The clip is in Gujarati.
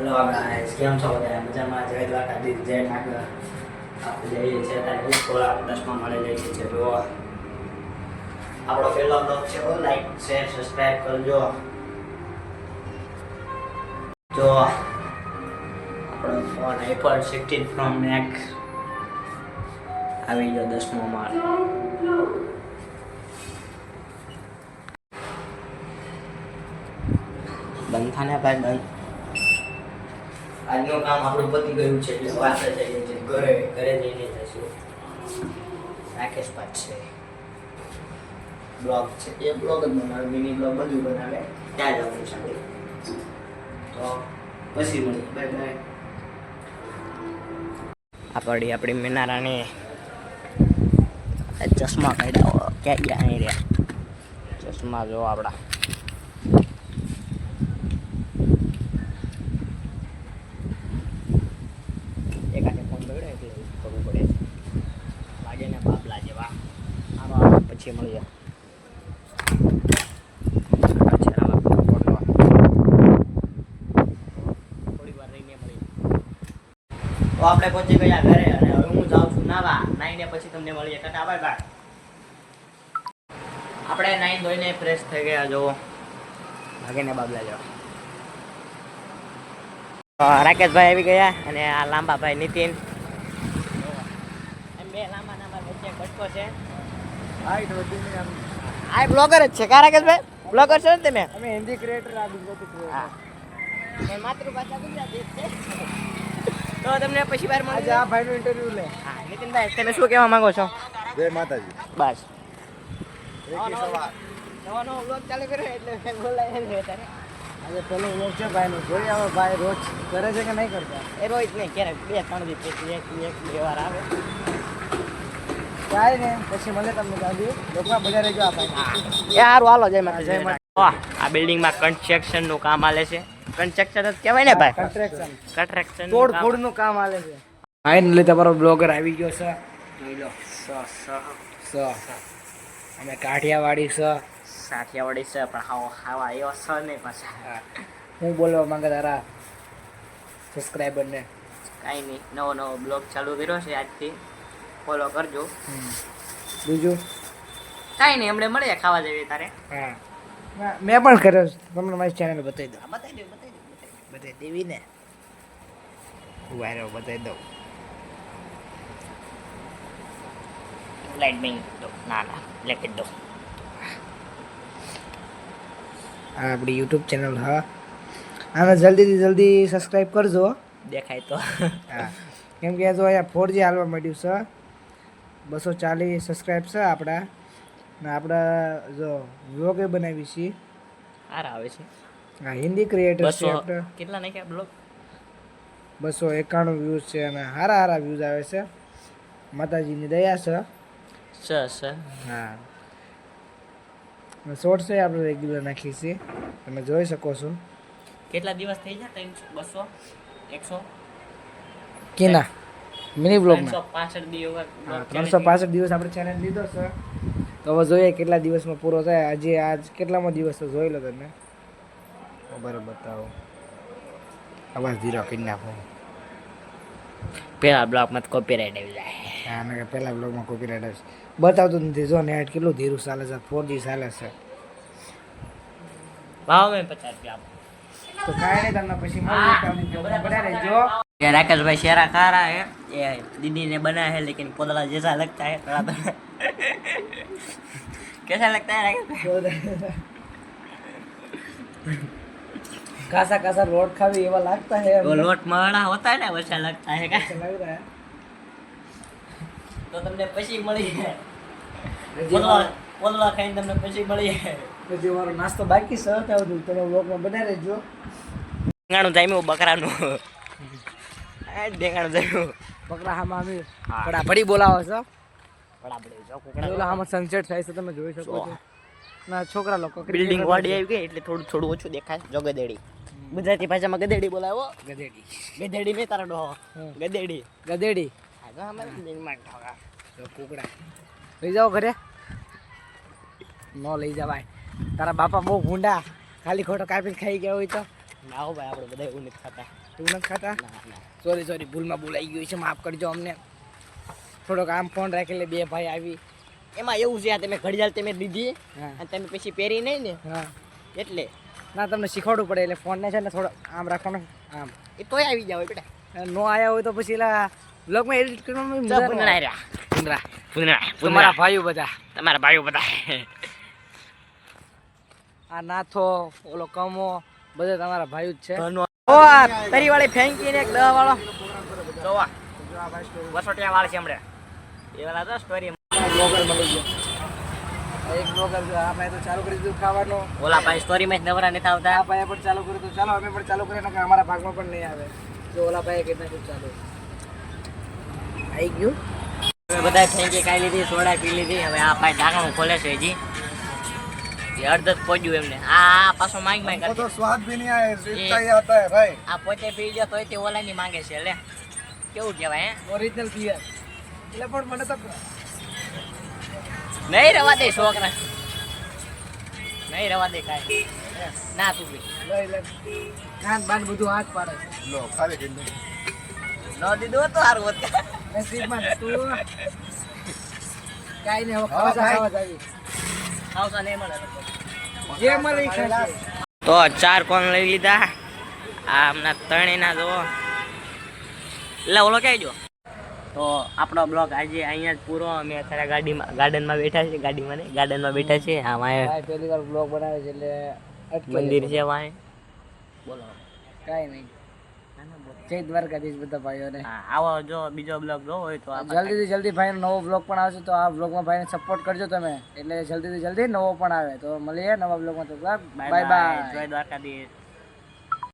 હેલો ગાઈસ કેમ છો બધા? મજામાં? જય દ્વારકાધીશ, જય ઠાકર. આપણે જઈએ છીએ ત્યારે ઉત્તોળા દસમાં મળી જઈએ છીએ જો આપણો પહેલો બ્લોગ છે લાઈક શેર સબસ્ક્રાઈબ કરજો. જો, આપણો phone iPod sixteen pro max આવી ગયો દસમો માલ બંધ થાને ભાઈ બંધ. આજનું કામ આપણું પતી ગયું છે એટલે પાસે જઈએ છીએ ઘરે ઘરે જઈને જશું રાકેશ પાટ છે. બ્લોગ છે. એ બ્લોગ જ બનાવે મિની બ્લોગ બધું બનાવે. ત્યાં જવાનું છે તો પછી મળીએ. Bye bye. આ પડી આપણી મિનારાની ચશ્મા કાઢ્યા. ક્યાં ગયા અહીં રહ્યા? ચશ્મા જો આપણા એકાને ફોન બગડે એટલે કરવું પડે લાગે ને બાબલા જેવા આનો આવે પછી મળીએ તો આપણે પહોંચી ગયા ઘરે અને હવે હું જાઉં છું નાવા. નાઈને પછી તમને મળીએ. ટાટા, બાય બાય. આપણે નાઈન ધોઈને ફ્રેશ થઈ ગયા જો ભાગીને બાબલા જેવા. રાકેશભાઈ આવી ગયા અને આ લાંબાભાઈ નીતિન. એમ બે લાંબા લાંબા વચ્ચે ઘટકો છે. આ બ્લોગર જ છે. કા રાકેશભાઈ? બ્લોગર છો ને તમે? અમે હિન્દી ક્રિએટર આ ગુજરાતી માતૃભાષા ગુજરાતી છે. તો તમને પછી વાર મળીએ. આ ભાઈનું ઇન્ટરવ્યુ લે. હા નીતિનભાઈ તમે શું કહેવા માંગો છો? જય માતાજી. બસ. નવો નવો બ્લોગ ચાલુ કર્યો એટલે મેં બોલાય અત્યારે. આજે પેલો વ્લોગ છે ભાઈનો. જોઈએ હવે ભાઈ રોજ કરે છે કે નહીં કરતા? એ રોજ નહીં ક્યારેક બે ત્રણ દિવસ પછી એક એક બે વાર આવે. જાય ને પછી મળે તમને દાદી લોકમાં બધા રહેજો આ ભાઈ. એ જય માતા જય જય માતા. વાહ આ બિલ્ડિંગમાં કન્સ્ટ્રક્શનનું કામ આલે છે. કન્સ્ટ્રક્શન જ કહેવાય ને ભાઈ? કન્સ્ટ્રક્શન કન્સ્ટ્રક્શન તોડફોડનું કામ આલે છે. ફાઇનલી તમારો બ્લોગર આવી ગયો છે. જોઈ લો સ સ સ. અમે કાઠિયાવાડી સ. સાઠિયાવાડી છે પણ હાવ હાવા એવો સ નહીં પાછા. હું. બોલવા માંગે તારા સબસ્ક્રાઈબરને કાંઈ નહીં નવો નવો બ્લોગ ચાલુ કર્યો છે આજથી. ફોલો કરજો. બીજું? કાંઈ નહીં હમણાં મળીએ ખાવા જઈએ તારે. હા. મેં પણ કર્યો તમને મારી ચેનલ બતાવી દઉં. બતાવી દઉં બતાવી દઉં બતાવી દેવી ને વાયરો બતાવી દઉં. લાઈટ બેન ના ના લેકે દો. આ આપણી યુટ્યુબ ચેનલ હા. આને જલ્દીથી જલ્દી સબસ્ક્રાઈબ કરજો દેખાય તો. હા. કેમ કે જો અહીંયા ફોર જી હાલવા માંડ્યું છે બસો ચાલીસ સબસ્ક્રાઈબ છે આપણા. ને આપણા જો વ્લોગે બનાવી છીએ આર આવે છે. હા હિન્દી ક્રિએટર છે આપણે. કેટલા નાખ્યા બ્લોગ બસો એકાણું વ્યૂઝ છે અને સારા સારા વ્યૂઝ આવે છે. માતાજીની દયા છે. છે છે. હા. શોર્ટ્સ છે આપણે રેગ્યુલર નાખીએ છીએ તમે જોઈ શકો છો. કેટલા દિવસ થઈ ગયા ત્રણસો બસો? એકસો? કેના? મિની બ્લોગમાં ત્રણસો પાસઠ દિવસ ત્રણસો પાસઠ દિવસ આપણે ચેલેન્જ લીધો છે તો હવે જોઈએ કેટલા દિવસમાં પૂરો થાય. આજે આજ કેટલામો દિવસ તો જોઈ લો તમે. બરાબર બતાવો અવાજ ધીરો કરી નાખો. પહેલા બ્લોગમાં કોપીરાઇટ આવી જાય. હા મેં પહેલા બ્લોગમાં કોપીરાઇટ આવશે. બતાવતું નથી. જો નેટ કેટલું ધીરું ચાલે છે ફોર જી ચાલે છે. ભાવ મેં પચાસ રૂપિયા તો કાંઈ નહીં તમને પછી મળીએ. તમને શેરા ખારા રહેજો ये राकेश भाई शेरा खा रहा है ये दीदी ने बनाया है लेकिन पोदला जैसा लगता है थोड़ा थोड़ा कैसा लगता है राकेश भाई कासा कासा रोड खावी एवा लगता है वो लोट मड़ा होता है ना वैसा लगता है क्या ऐसा लग रहा है તો તમને પછી મળી જાય હજી પોદલા મારો- પોદલા ખાઈને તમને પછી મળી જાય હજી મારો નાસ્તો બાકી છે ત્યાં સુધી તમે બ્લોગમાં બન્યા રહેજો ડેંગાણું જામ્યું બકરાનું આ ડેંગાણું જામ્યું બકરા હામાં અમે હા. બોલાવો છો. કુકડા આમાં સનસેટ થાય છે તમે જોઈ શકો છો. ના છોકરા લોકો બિલ્ડિંગ વાડી આવી ગઈ એટલે થોડું થોડું ઓછું દેખાય. જો ગદેડી ગુજરાતી ભાષામાં ગદેડી બોલાવો. ગદેડી ગદેડી નહીં તારા ડોહો. ગદેડી ગધેડી. આ તો અમારે બિલ્ડિંગમાં ઠોકા કુકડા. લઈ જાઓ ઘરે. ન લઈ જવાય. તારા બાપા બહુ ભૂંડા. ખાલી ખોટો કાપી ખાઈ ગયા હોય તો. ના હો ભાઈ આપણે બધા એવું નથી ખાતા. તું નથી ખાતા? સોરી સોરી ભૂલમાં બોલાઈ ગયું છે માફ કરજો અમને. થોડોક આમ ફોન રાખી લે બે ભાઈ આવી. એમાં એવું છે આ તમે ઘડિયાળ તમે દીધી અને તમે પછી પહેરી નહીં ને? એટલે. ના તમને શીખવાડવું પડે એટલે ફોનને છે ને થોડો આમ રાખવાનો. આમ. એ તોય આવી જાવ બેટા. નો આયા હોય તો પછી એલા બ્લોગમાં એડિટ કરવામાં. પુનરા તમારા ભાઈઓ બધા. તમારા ભાઈઓ બધા. આ નાથો ઓલો કમો બધા તમારા ભાઈઓ જ છે. તરી વાળી ફેંકી ને એક દવા વાળો. જોવા. વસોટિયા વાળ છે હમણે. એ વાળા તો સ્ટોરી બ્લોગર મળી ગયો એક બ્લોગર જો તો ચાલુ કરી દીધું ખાવાનું. ઓલા ભાઈ સ્ટોરીમાં જ નવરા નથી આવતા. આ ભાઈએ પણ ચાલુ કર્યું તો ચાલો અમે પણ ચાલુ કરીએ કે અમારા ભાગમાં પણ નહીં આવે. જો ઓલા ભાઈએ કેટલા શું ચાલુ. આવી ગયું? બધા ફેંકી ખાઈ લીધી સોડા પી લીધી. હવે આ ભાઈ ઢાંકણું ખોલે છે હજી. અડધો પોજ્યું એમને. આ પાછો માંગ માંગ તો સ્વાદ ભી નહીં આવે રીતતા આતા હે ભાઈ. આ પોતે પી જો તોય તે ઓલા ની માંગે છે લે. કેવું કહેવાય ઓરિજિનલ બિયર એટલે પણ મને તો નહીં રવા દે છોકરા. નહીં રવા દે કાઈ. ના તું બી લઈ લે કાન બાન બધું હાથ પાડે લો ખાલી કીધું ન દીધું તો હારું હોત. નસીબમાં તું કાઈ નહીં હવે ખાવા જાવી. તો ચાર કોણ લઈ લીધા? આ હમણાં ત્રણેયના જો એટલે ઓલો ક્યાં જો તો આપણો બ્લોગ આજે અહીંયા જ પૂરો. અમે અત્યારે ગાડીમાં ગાર્ડનમાં બેઠા છે ગાડીમાં નહીં ગાર્ડનમાં બેઠા છે આ ભાઈ પહેલી વાર બ્લોગ બનાવે છે એટલે મંદિર છે વાય બોલો. કાંઈ નહીં. જય દ્વારકાધીશ બધા ભાઈઓને. આવો જો બીજો બ્લોગ જોવો હોય તો જલ્દીથી જલ્દી ભાઈનો નવો બ્લોગ પણ આવશે તો આ બ્લોગમાં ભાઈને સપોર્ટ કરજો તમે. એટલે જલ્દીથી જલ્દી નવો પણ આવે. તો મળીએ નવા બ્લોગમાં તો. બાય બાય જય દ્વારકાધીશ.